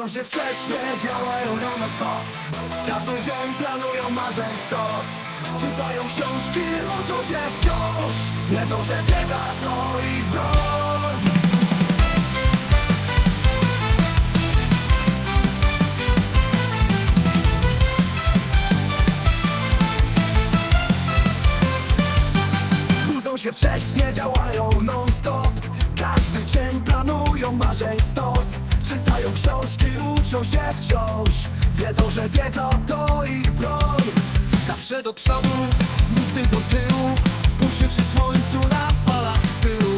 Budzą się wcześnie, działają non stop. Każdy dzień planują marzeń stos Czytają książki, uczą się wciąż. Wiedzą, że bieda to ich broń. Budzą się wcześnie, działają non-stop. Każdy dzień planują marzeń stos Książki, uczą się wciąż. Wiedzą, że wiedza to ich broń. Zawsze do przodu, nigdy do tyłu. W burzy czy słońcu na falach stylu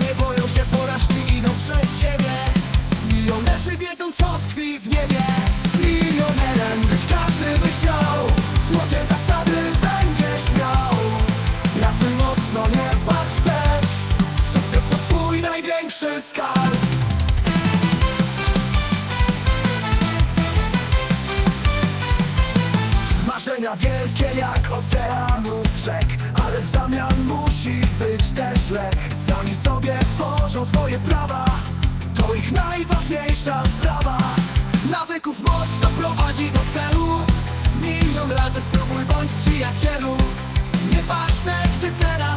Nie boją się porażki, idą przed siebie. Milionerzy wiedzą, co tkwi w niebie. Milionerem być każdy by chciał. Złote zasady będziesz miał. Pracuj mocno, nie patrz wstecz. Sukces to twój największy skarb Marzenia wielkie jak oceanów rzek Ale w zamian musi być też lek. Sami sobie tworzą swoje prawa To ich najważniejsza sprawa. Nawyków moc doprowadzi do celu. Milion razy spróbuj bądź przyjacielu. Nieważne gdzie teraz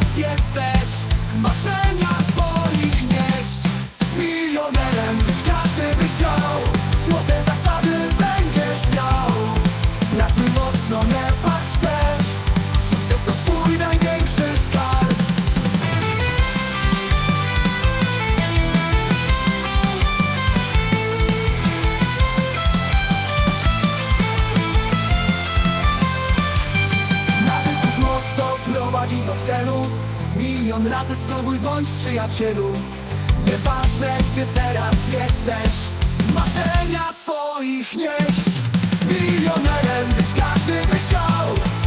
do celu. Milion razy spróbuj bądź przyjacielu. Nieważne gdzie teraz jesteś. Marzenia swoich nieść. Milionerem być każdy by chciał.